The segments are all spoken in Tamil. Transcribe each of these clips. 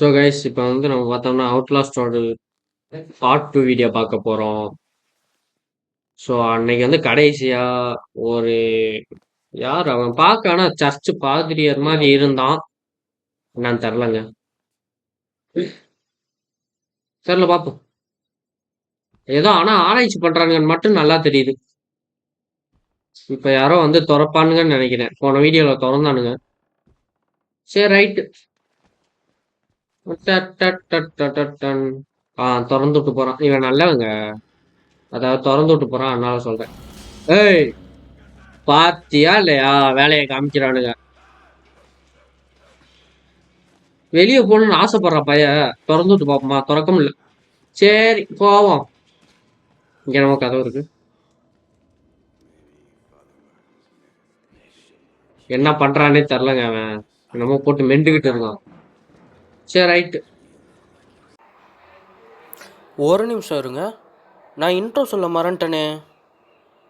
ஸோ கைஸ் இப்போ வந்து நம்ம பார்த்தோம்னா அவுட்லாஸ்டோட பார்ட் டூ வீடியோ பார்க்க போகிறோம் ஸோ அன்னைக்கு வந்து கடைசியாக ஒரு யார் அவன் பார்க்க ஆனால் சர்ச் பாதிரியர் மாதிரி இருந்தான். என்னன்னு தெரிலங்க தெரில பார்ப்போம். ஏதோ ஆனால் ஆராய்ச்சி பண்ணுறாங்கன்னு மட்டும் நல்லா தெரியுது. இப்போ யாரோ வந்து திறப்பானுங்கன்னு நினைக்கிறேன். போன வீடியோவில் திறந்தானுங்க. சரி ரைட்டு ஆ திறந்து விட்டு போறான். இவன் நல்லவங்க. அதாவது திறந்து விட்டு போறான் அதனால சொல்றேன். ஏய் பாத்தியா இல்லையா? வேலையை காமிக்கிறானுங்க. வெளியே போகணும்னு ஆசைப்படுற பைய திறந்து விட்டு பார்ப்போமா திறக்க முடியல சரி போவோம். இங்க நம்ம கதவு இருக்கு. என்ன பண்றானே தெரிலங்க அவன். என்னமோ போட்டு மெண்டுகிட்டு இருந்தான் சரி ரைட்டு ஒரு நிமிஷம் இருங்க. நான் இன்ட்ரோ சொல்ல மறந்துட்டேனே.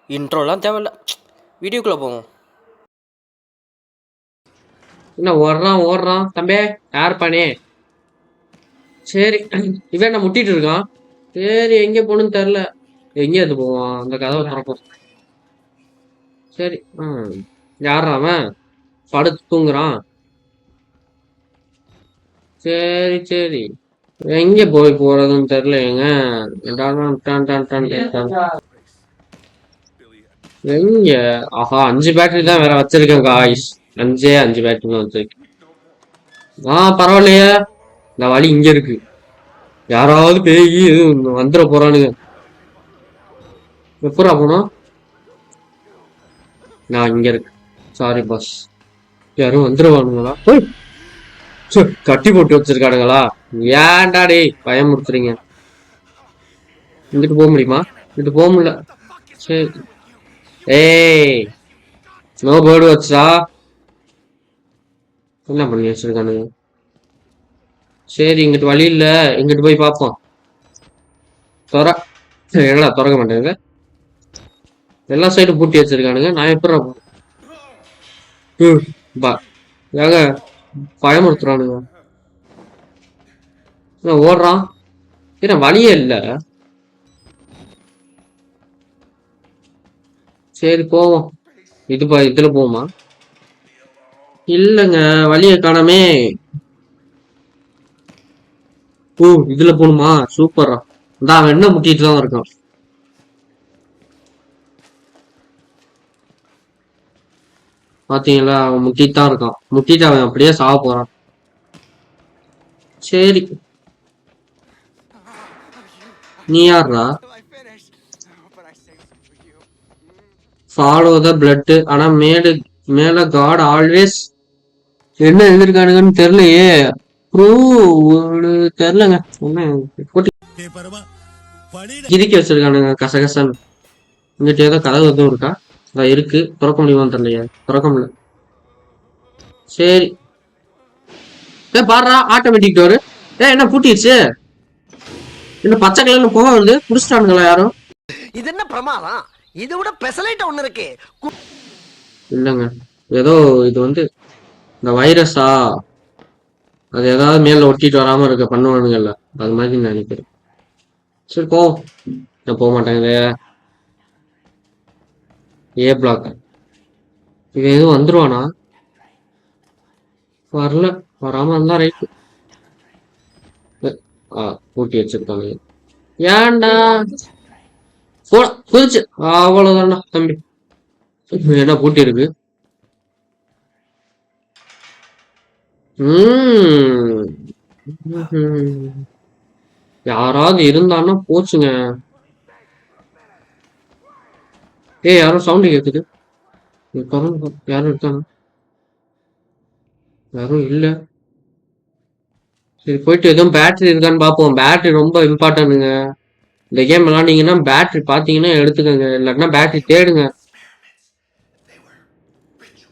இன்ட்ரோலாம் தேவையில்ல. வீடியோக்குள்ளே போவோம். என்ன ஓடுறான் ஓடுறான். தம்பே யார் பண்ணே சரி இவன் என்ன முட்டிட்டு இருக்கான்? சரி எங்க போகணும்னு தெரில எங்க அது போவான். அந்த கதவை திறப்போம் சரி ம். யாரா அவன்? படுத்து தூங்குறான். சரி சரி. எங்க போய் போறதுன்னு தெரியலங்க எங்க? ஆஹா அஞ்சு பேட்டரி தான் வேற வச்சிருக்கேன் காய்ஸ் அஞ்சே அஞ்சு பேட்டரி தான் வச்சிருக்கேன். ஆ பரவாயில்லையே. இந்த வழி இங்க இருக்கு. யாராவது பேய் வந்துட போறானுங்க. எப்படா போனோம்? நான் இங்க இருக்கு சாரி பாஸ் யாரும் வந்துருவானுங்களா? கட்டி போட்டு வச்சிருக்கானுங்களா? ஏன்டா டேய் பயமுறுத்துறீங்க? இங்கிட்டு போக முடியுமா? இங்கிட்டு போக முடியல. சரி ஏய் நோ பேர்டு வச்சா? என்ன பண்ணி வச்சிருக்கானுங்க? சரி இங்கிட்டு வழி இல்லை. இங்கிட்டு போய் பார்ப்போம் துற. என்னடா திறக்க மாட்டேங்க? எல்லா சைடும் பூட்டி வச்சிருக்கானுங்க. நான் எப்படி பா. ஏங்க பயமுறுத்துறானுங்க. ஓடுறான் ஏன்னா வழியே இல்ல. சரி போவோம். இது இதுல போமா இல்லங்க வழியை காணாமே. ஓ இதுல போகணுமா சூப்பரா இந்த அவன் என்ன முட்டிட்டு தான் இருக்கான். பாத்தீங்களா? அவன் முட்டிட்டு தான் இருக்கான். முட்டிட்டு அவன் அப்படியே சாவ போறான். சரி. நீ you. ஃபாலோ த பிளட் ஆனா மேல மேல காட் ஆல்வேஸ் என்ன எழுதிருக்கானுங்கன்னு தெரியலையே. ப்ரூவ் தெரியலங்க. என்ன கிறுக்கி வச்சிருக்கானுங்க கசகசன்னு. இங்கிட்ட ஏதோ கதவு எதுவும் இருக்கா? அதான் இருக்கு. திறக்க முடியுமான்னு தெரியலையே. திறக்க முடியல. சரி. ஏ பாடுறா. ஆட்டோமேட்டிக் டோரு ஏ என்ன பூட்டிடுச்சு என்ன பச்சை கலர்ல புகை வருது. புடிச்சிட்டானுங்களா யாரும்? இது என்ன பிரமாதம்? இது விட பெசலைட் ஒண்ணு இருக்கு. இல்லைங்க. ஏதோ இது வந்து இந்த வைரஸா அது ஏதாவது மேல ஒட்டிட்டு வராம இருக்க பண்ணுவானுங்கல்ல. அது மாதிரி நான் நினைக்கிறேன். சரி போ. போக மாட்டேங்குது ஏ பிளாக் இவன் எதுவும் வந்துருவானா? வரல. வராம இருந்தா ரைட்டு ஆ பூட்டி வச்சிருக்காங்க. ஏன்டா? போட குதிச்சு. அவ்வளவுதான்டா தம்பி. என்ன பூட்டி இருக்கு? உம் யாராவது இருந்தான்னா போச்சுங்க. ஏய் யாரோ சவுண்டு கேட்குது திறந்து யாரும் இருக்காங்க. யாரும் இல்லை. சரி போயிட்டு எதுவும் பேட்டரி இருக்கான்னு பார்ப்போம் பேட்டரி ரொம்ப இம்பார்ட்டன்ட்டுங்க இந்த கேம் விளாண்டிங்கன்னா பேட்டரி பார்த்தீங்கன்னா எடுத்துக்கோங்க. இல்லாட்டினா பேட்டரி தேடுங்க.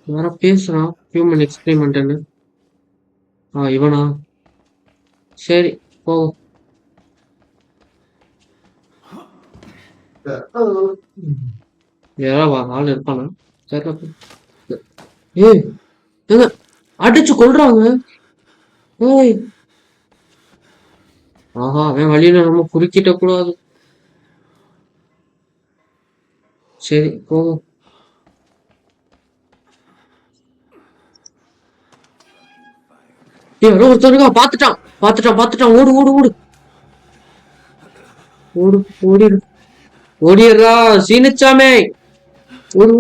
யாரோ பேசுகிறான் ஹியூமன் எக்ஸ்பிரிமெண்ட்டுன்னு ஆ இவனா? சரி போ யாராவது ஆள் இருப்பானா? தெரியல போ. ஏய் ஏங்க அடிச்சு கொள்றாங்க ஏய். ஆஹா அவன் வழியில நம்ம குறுக்கிட்ட கூடாது. சரி போவோம் ஏய், யாரோ பாத்துட்டான் பாத்துட்டான் பாத்துட்டான் ஓடு ஓடு ஓடு. ஓடு ஓடிடு. ஓடிடுறா சீனிச்சாமே. ஒரு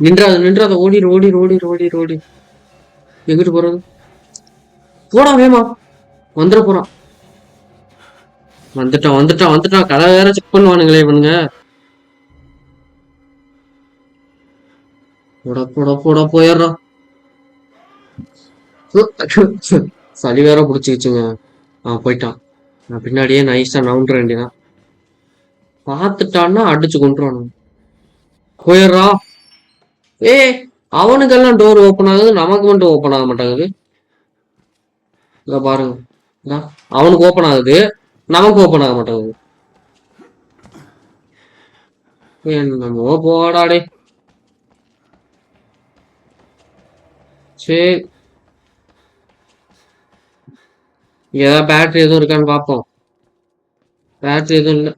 நின்றாது நின்றாத. நின்றாத ஓடிடு ஓடிடு ஓடிடு ஓடிடு ஓடி. எங்கிட்டு போறது? போடா வேமா. வந்துட போறான். வந்துட்டான் வந்துட்டான் வந்துட்டான். கடை வேற செக் பண்ணுவானுங்களே இவனுங்க. போட போட போட போயிடுறான் சளி வேற பிடிச்சிக்கிச்சுங்க. அவன் போயிட்டான். நான் பின்னாடியே நைஸா நவுண்ட வேண்டியதான் பார்த்துட்டான்னா அடிச்சு கொண்டுருவானு போயிடுறா. ஏ அவனுக்கெல்லாம் டோர் ஓப்பன் ஆகுது நமக்கு மட்டும் ஓப்பன் ஆக மாட்டேங்குது. இல்லை பாருங்க. அவனுக்கு ஓப்பன் ஆகுது நமக்கு ஓப்பன் ஆக மாட்டாங்குது. என்னமோ போடாடே சரி. ஏதாவது பேட்டரி எதுவும் இருக்கான்னு பார்ப்போம். பேட்டரி எதுவும் இல்லை.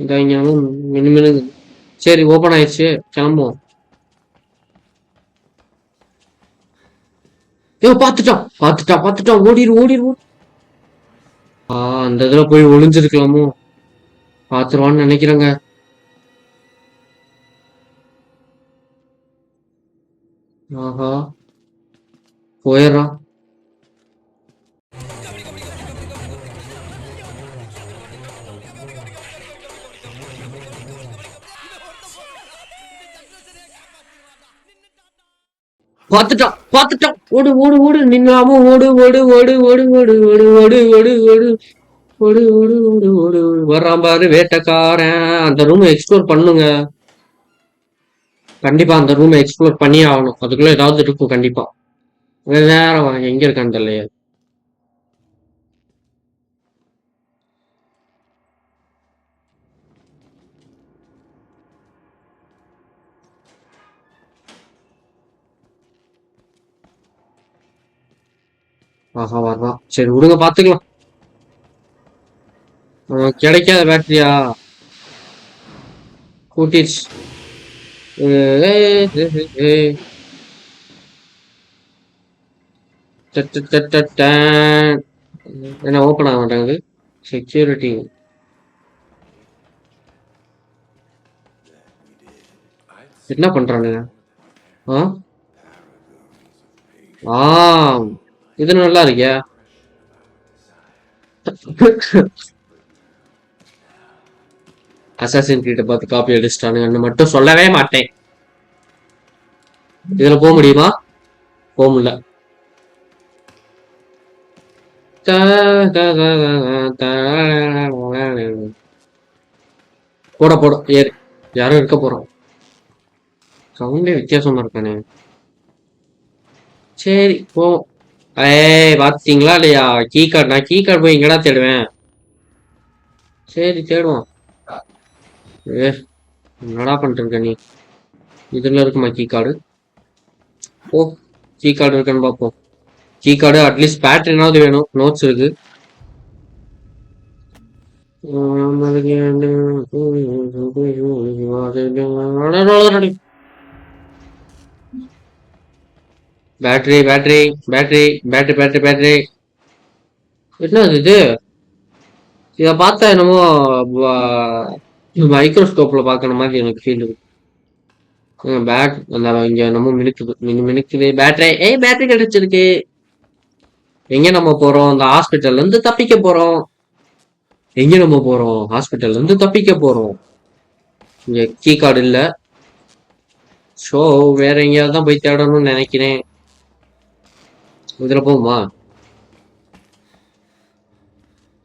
இந்த இங்க மினு மினுங்குது சரி ஓப்பன் ஆயிடுச்சு. கிளம்புவோம். ஏ பாத்துட்டான் பாத்துட்டா பாத்துட்டான் ஓடிரு ஓடிரு ஆ அந்த இதுல போய் ஒளிஞ்சிருக்கலாமோ? பாத்துருவான்னு நினைக்கிறேங்க. ஆஹா. போயிடுறான். பார்த்துட்டோம் பார்த்துட்டோம் ஓடு ஓடு ஓடு நின்னாம ஓடு ஓடு ஓடு ஓடு ஓடு ஓடு ஓடு ஓடு ஓடு ஓடு ஓடு ஓடு ஓடு ஓடு வர்றான் பாரு வேட்டக்காரன் அந்த ரூம் எக்ஸ்ப்ளோர் பண்ணுங்க கண்டிப்பா அந்த ரூம் எக்ஸ்ப்ளோர் பண்ணியே ஆகணும் அதுக்குள்ள ஏதாவது இருக்கும் கண்டிப்பா வேற அவன் எங்க இருக்கான்னு தெரியல ஆஹா வரலாம் சரி விடுங்க பாத்துக்கலாம். கிடைக்காத பேட்டரியா கூட்டிடுச்சு என்ன ஓப்பன் ஆக மாட்டாங்க செக்யூரிட்டி என்ன பண்றானுங்க? ஆ? ஆ இது நல்லா இருக்கியா அசாசின் கிட்ட பார்த்து காப்பி அடிச்சிட்டானுங்கன்னு மட்டும் சொல்லவே மாட்டேன். இதுல போக முடியுமா? போக முடியல. போட போட ஏறு. யாரும் இருக்க போறோம் சவுண்டே வித்தியாசமா இருக்கானே. சரி போ. ஏய் பாத்தீங்களா இல்லையா கீ கார்டு நான் கீ கார்டு போய் எங்கடா தேடுவேன் சரி தேடுவோம் ஏ என்னடா பண்ணிட்டு நீ இதுல இருக்குமா கீ கார்டு ஓ கீ கார்டு இருக்கான்னு பார்ப்போம் கீ கார்டு அட்லீஸ்ட் பேட்டரினாவது வேணும் நோட்ஸ் இருக்கு battery battery battery battery battery battery என்ன இது? இத பார்த்தா என்னமோ மைக்ரோஸ்கோப்ல பார்க்கற மாதிரி எனக்கு ஃபீல் இருக்கு. பேட் அந்த இங்க என்னமோ மினுக்குது. மினு மினுக்குது. பேட்டரி ஏய் பேட்டரி கிடைச்சிருக்கு. எங்க நம்ம போறோம்? இந்த ஹாஸ்பிட்டல்ல இருந்து தப்பிக்க போறோம். எங்க நம்ம போறோம்? ஹாஸ்பிட்டல்ல இருந்து தப்பிக்க போறோம். இங்க கீ கார்டு இல்ல. ஸோ வேற எங்கேயாவது தான் போய் தேடணும்னு நினைக்கிறேன். இதுல போகுமா?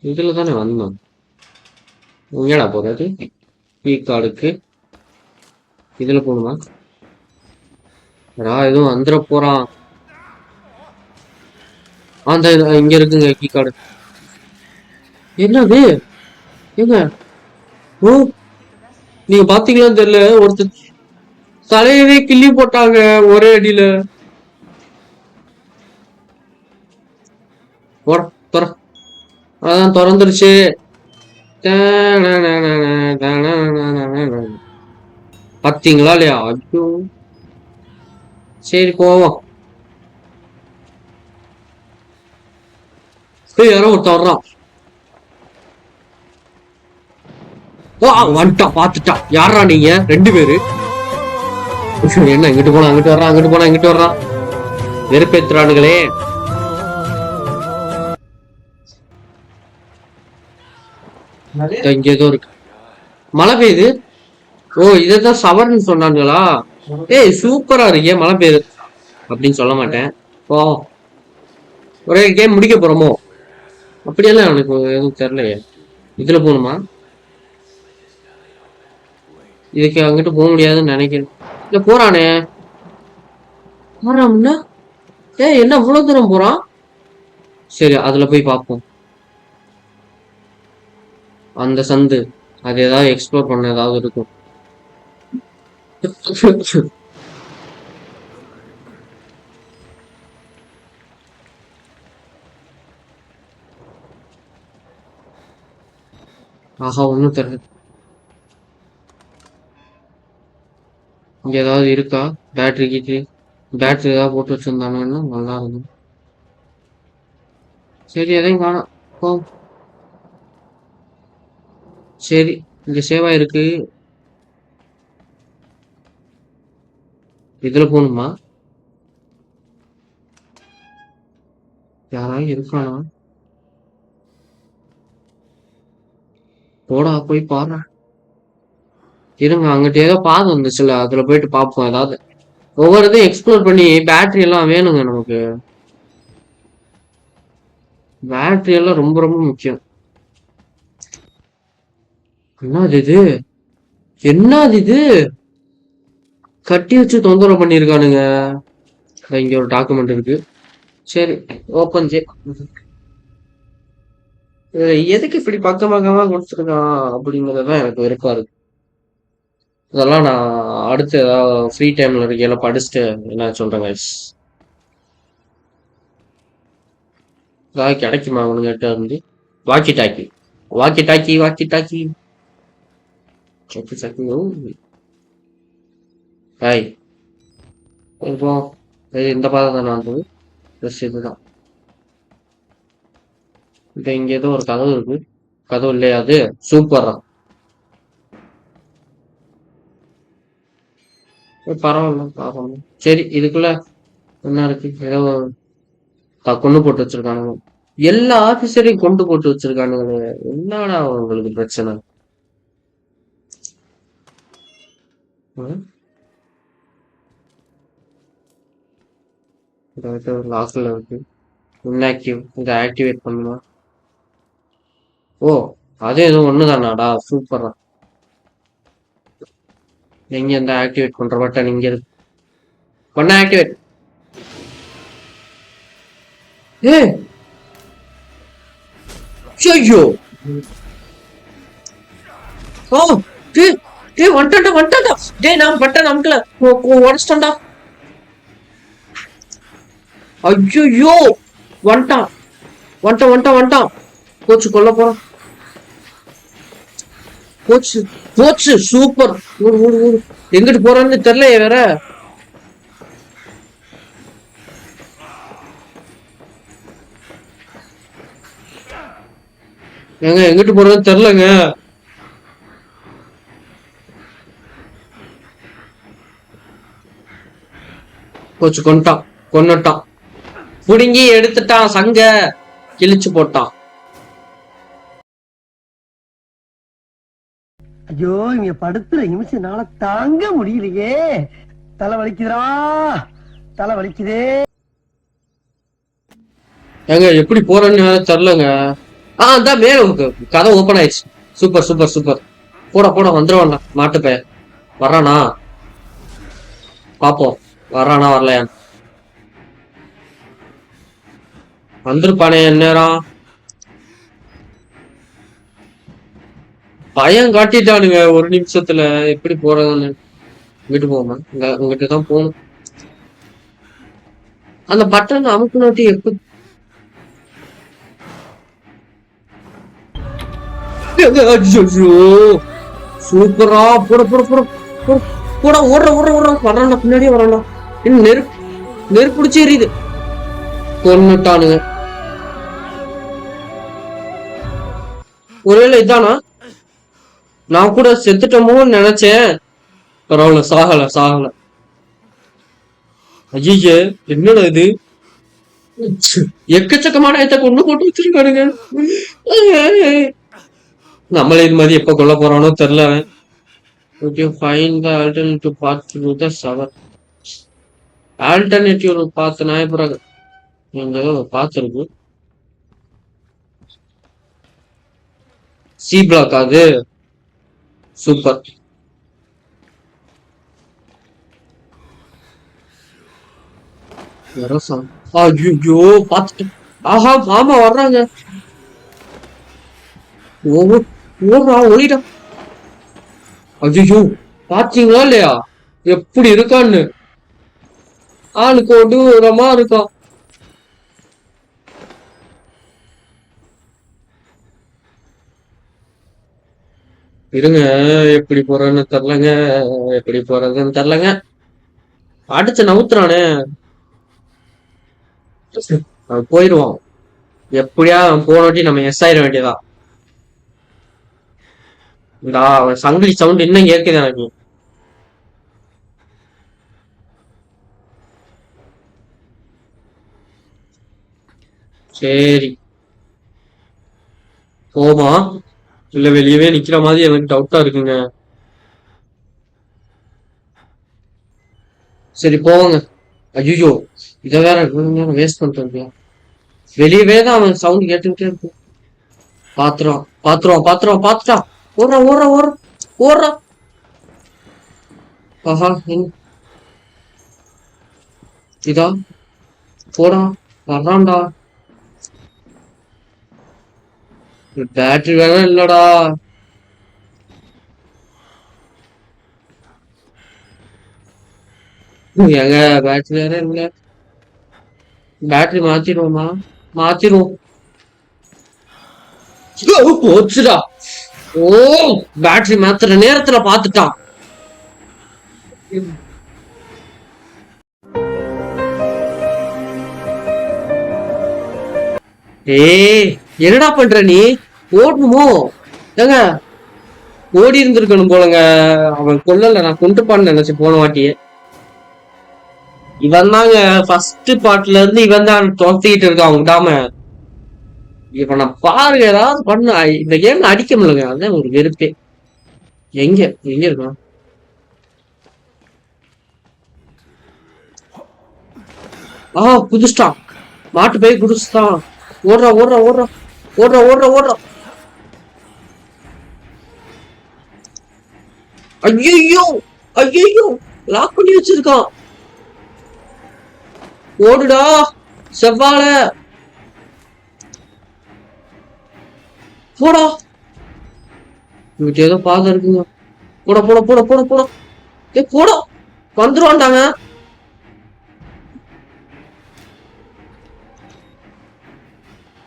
இதில் தானே வந்தோம். ஏடா போறது? பி கார்டுக்கு. இதுல போகணுமா ரா எதுவும் வந்துட போறான். அந்த இது, இங்க இருக்குங்க கீ கார்டு. என்னது? எங்க? ஓ நீங்க பாத்தீங்களான்னு தெரியல. ஒருத்தர் தலையவே கிள்ளி போட்டாங்க ஒரே அடியில. போற போற அதான் திறந்துருச்சு பாத்தீங்களா இல்லையா ஐயோ சரி போவோம் யாரோ ஒருத்தன் வர்றான் ஓ வந்துட்டான் பாத்துட்டான் யாரா நீங்க ரெண்டு பேரு என்ன இங்கிட்டு போனா அங்கிட்டு வர்றான் அங்கிட்டு போனா இங்கிட்டு வர்றான் வெறுப்பேத்துறானுங்களே இங்க ஏதோ இருக்கு. மழை பெய்யுது. ஓ இதைதான் சவர்னு சொன்னானுங்களா ஏய் சூப்பரா இருக்கே மழை பெய்யுது. அப்படின்னு சொல்ல மாட்டேன். ஓ ஒரே கேம் முடிக்க போறோமோ? அப்படியெல்லாம் எனக்கு எதுவும் தெரியலையே. இதுல போகணுமா? இதுக்கு அங்கிட்டு போக முடியாதுன்னு நினைக்கிறேன். இல்ல போறானே. போறான்னா ஏய் என்ன இவ்வளவு தூரம் போறான்? சரி அதுல போய் பார்ப்போம். அந்த சந்து அது ஏதாவது எக்ஸ்ப்ளோர் பண்ண ஏதாவது இருக்கும். ஆஹா ஒன்றும் தெரியல. இங்க ஏதாவது இருக்கா? பேட்டரி கீட்டரி பேட்டரி ஏதாவது போட்டு வச்சுருந்தானுன்னா நல்லா இருக்கும். சரி எதையும் காணும். போ. சரி இங்க சேவா இருக்கு இதுல போகணுமா? யாராவது இருக்கானா? போடா போய் பாரு. இருங்க அங்கிட்ட ஏதோ பாதம் வந்துச்சுல அதுல போயிட்டு பார்ப்போம் ஏதாவது. ஒவ்வொரு இதையும் எக்ஸ்ப்ளோர் பண்ணி பேட்டரி எல்லாம் வேணுங்க நமக்கு. பேட்டரி எல்லாம் ரொம்ப ரொம்ப முக்கியம். என்னது இது? என்னது இது? கட்டி வச்சு தொந்தரவு பண்ணியிருக்கானுங்க இங்க ஒரு டாக்குமெண்ட் இருக்கு. சரி ஓப்பன் ஜே எதுக்கு இப்படி பக்கம் பக்கமா கொடுத்துருக்கான் அப்படிங்கறதுதான் எனக்கு வெறுப்பா இருக்கு. இதெல்லாம் நான் அடுத்து ஏதாவது ஃப்ரீ டைம்ல இருக்கையில படிச்சுட்டு என்ன சொல்றேன் guys. ஏதாவது கிடைக்குமா அவனுங்கிட்ட இருந்து? Walkie talkie walkie talkie walkie talkie Sakki சக்கி ஓ ஹாய் இப்போ இந்த பாதை தானே வந்தது ட்ரெஸ் இதுதான் இது இங்க ஏதோ ஒரு கதவு இருக்கு கதவு இல்லையா அது சூப்பரா பரவாயில்ல பரவாயில்ல சரி இதுக்குள்ள என்ன இருக்கு ஏதோ கொண்டு போட்டு வச்சிருக்கானுங்க எல்லா ஆபீசரையும் கொண்டு போட்டு வச்சிருக்கானுங்க என்னடா உங்களுக்கு பிரச்சனை? இது லாஸ்டில் இருக்கு. இன்ஆக்டிவ் இதை ஆக்டிவேட் பண்ணுமா? ஓ அது எதுவும் ஒண்ணுதானாடா சூப்பரா எங்க இந்த ஆக்டிவேட் பண்ற பட்டன் இங்க இருக்கு. பண்ண ஆக்டிவேட் ஏ! ஐயோ ஓ டேய் வந்துட்டா வந்துட்டா டேய் நான் பட்டன் அமுக்கல. உடச்சிட்டா ஐயோ வந்துட்டான். வந்துட்டான் வந்துட்டான் வந்துட்டான். போச்சு கொல்ல போறான். போச்சு போச்சு. சூப்பர். ஊர் ஊர் ஊர் எங்கிட்டு போறான்னு தெரியலையே வேற. எங்க எங்கிட்டு போறதுன்னு தெரியலங்க. போச்சு கொண்டுட்டான் கொன்னுட்டான். புடுங்கி எடுத்துட்டான் சங்க. கிழிச்சு போட்டான். ஐயோ இங்க படுத்துற நிமிஷம்னால தாங்க முடியலையே. தலை வலிக்குதுடா. தலை வலிக்குதே. ஏங்க எப்படி போறேன்னு தெரிலங்க ஆ அதான் மேல கதை ஓப்பன் ஆயிடுச்சு. சூப்பர் சூப்பர் சூப்பர் போட போட வந்துருவான்ல மாட்டு பையன் வர்றானா? பாப்போம். வர்றானா வரலையா? வந்திருப்பானே நேரம் பயம் காட்டிட்டானுங்க ஒரு நிமிஷத்துல. எப்படி போறதுன்னு? வீட்டு போமா இங்க உங்ககிட்ட தான் போகணும். அந்த பட்டன் அமுக்குனாட்டி எப்படி சூப்பரா போட போட போட போட, ஓடுற ஓடுற ஓடுற. வரான்டா பின்னாடியே வரான்டா நெருப்பு நெருப்புடிச்சு எரியுது. கொண்டுட்டானுங்க ஒருவேளை இதானா? நான் கூட செத்துட்டோமோன்னு நினைச்சேன். பரவாயில்ல சாகல சாகல. ஐயே என்னடா இது? எக்கச்சக்கமான இடத்த கொண்டு போட்டு வச்சிருக்கானுங்க. நம்மளே இது மாதிரி எப்ப கொல்ல போறானோ தெரியல okay fine the alternative path through the sewer alternative path நாயப்புறாங்க எங்க பார்த்துருக்கு. சி பிளாக் அது. சூப்பர் ஐயோ பார்த்துட்டேன் ஆஹா மாமா வர்றாங்க. ஓ ஓடுறா ஒளிடா ஐயோ பாத்தீங்களா இல்லையா? எப்படி இருக்கான்னு. ஆளு கொடூரமா இருக்கும் இருங்க எப்படி போறேன்னு தெரிலங்க எப்படி போறதுன்னு தெரிலங்க அடிச்சு நவுத்துறானே. அவன் போயிடுவான் எப்படியா அவன் போனோட்டி நம்ம எஸ் ஆயிட வேண்டியதான் இந்தா அவன் சங்கிலி சவுண்ட் இன்னும் கேட்குது எனக்கு. சரி. போமா? இல்ல வெளியவே நிக்கிற மாதிரி எனக்கு டவுட்டா இருக்குங்க. சரி போவாங்க. ஐயோ இத வேற வேஸ்ட் பண்ணிட்டு வெளியவே தான் அவன் சவுண்ட் கேட்டுக்கிட்டே இருக்கு பாத்துறோம் பாத்துறோம் பாத்துறோம் பாத்துட்டான் ஓடுறா ஓடுறா ஓடுறா ஓடுறா. ஆஹா இதா? போடா வர்றான்டா. பேட்டரி வேற இல்லடா. எங்க பேட்டரி வேற இல்ல. பேட்டரி மாத்திடுவோமா. மாத்திடுவோம் போச்சுடா. ஓ பேட்டரி மாத்துற நேரத்துல பாத்துட்டான் ஏய் என்னடா பண்ற நீ? ஓடணுமோ? ஏங்க ஓடி இருந்திருக்கணும் போலங்க. அவன் கொல்லல நான் கொண்டு பான்னு நினைச்சு போன வாட்டியே. இவன் தாங்க ஃபர்ஸ்ட் பாட்டுல இருந்து இவன் தான் துரத்திக்கிட்டு இருக்கான் விடாம இவனை பாருங்க ஏதாவது பண்ண. இந்த கேம் அடிக்க முடியலங்க. அதுதான் ஒரு வெறுப்பே. எங்க எங்க இருக்கான்? ஆ குதிச்சிட்டான். மாட்டு போய் குடிச்சுட்டான் ஓடுறா ஓடுறா ஓடுறா. ஓடுறா ஓடுறா ஓடுறா. ஐயோ ஐயோ லாக் பண்ணி வச்சிருக்கான். ஓடுடா செவ்வாழ. போடா. இங்கிட்ட ஏதோ பாதை இருக்குங்க. போட போட போட போட போட. ஏ போடா. வந்துருவான்டாங்க.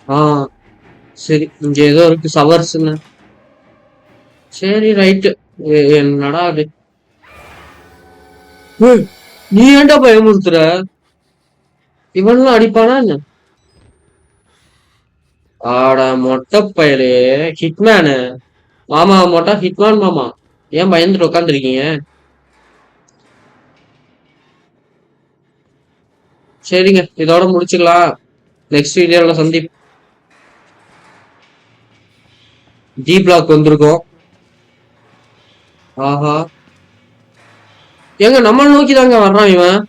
ஆ சரி இங்க ஏதோ இருக்கு சவர்ஸ்ன்னு. சரி ரைட்டு என்னடா அது? நீ ஏன்டா பயமுறுத்துற? இவன்லாம் அடிப்பானா என்ன? ஆடா மொட்டை பயலே ஹிட்மேனு. மாமா மொட்டா ஹிட்மேன் மாமா. ஏன் பயந்துட்டு உட்காந்துருக்கீங்க சரிங்க இதோட முடிச்சுக்கலாம். நெக்ஸ்ட் வீடியோல சந்தீப் டி பிளாக் வந்திருக்கோம். ஆஹா. ஏங்க நம்மள நோக்கி தாங்க வர்றான் இவன்.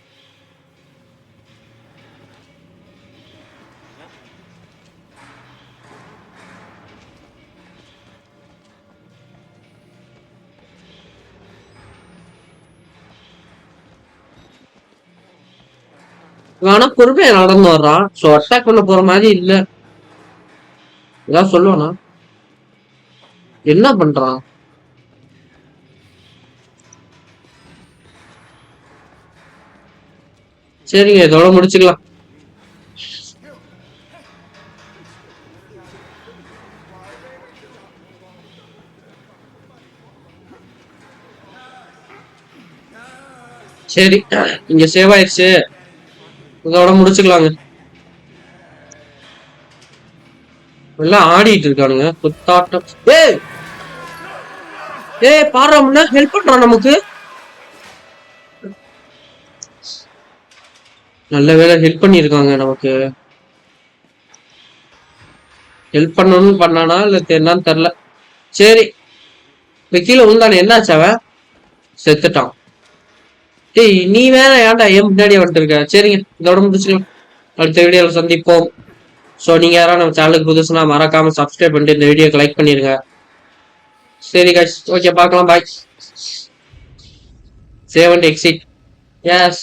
இவன் ஆனா பொறுமையா நடந்து வர்றான். சோ அட்டாக் பண்ண போற மாதிரி இல்ல. ஏதாவது சொல்லுவானா. என்ன பண்றான்? சரிங்க இதோட முடிச்சுக்கலாம். சரி இங்க சேவ் ஆயிடுச்சு. இதோட முடிச்சுக்கலாங்க. எல்லாம் ஆடிட்டு இருக்கானுங்க குத்தாட்டம். ஏய்! ஏய் பாரு ஹெல்ப் பண்றான் நமக்கு. நல்ல வேளை ஹெல்ப் பண்ணியிருக்காங்க நமக்கு. ஹெல்ப் பண்ணணும்னு பண்ணானா இல்லை என்னன்னு தெரில சரி இப்போ கீழே விழுந்தானே என்னாச்சு அவன் செத்துட்டான். ஏய் நீ வேற ஏன்டா ஏன் முன்னாடியே வந்துட்டு இருக்க சரிங்க இதோட முடிச்சுக்கலாம். அடுத்த வீடியோவில் சந்திப்போம். ஸோ நீங்கள் யாராவது நம்ம சேனலுக்கு புதுசுனா மறக்காமல் சப்ஸ்கிரைப் பண்ணிட்டு இந்த வீடியோக்கு லைக் பண்ணிருங்க. சரி guys ஓகே பார்க்கலாம் bye save and exit yes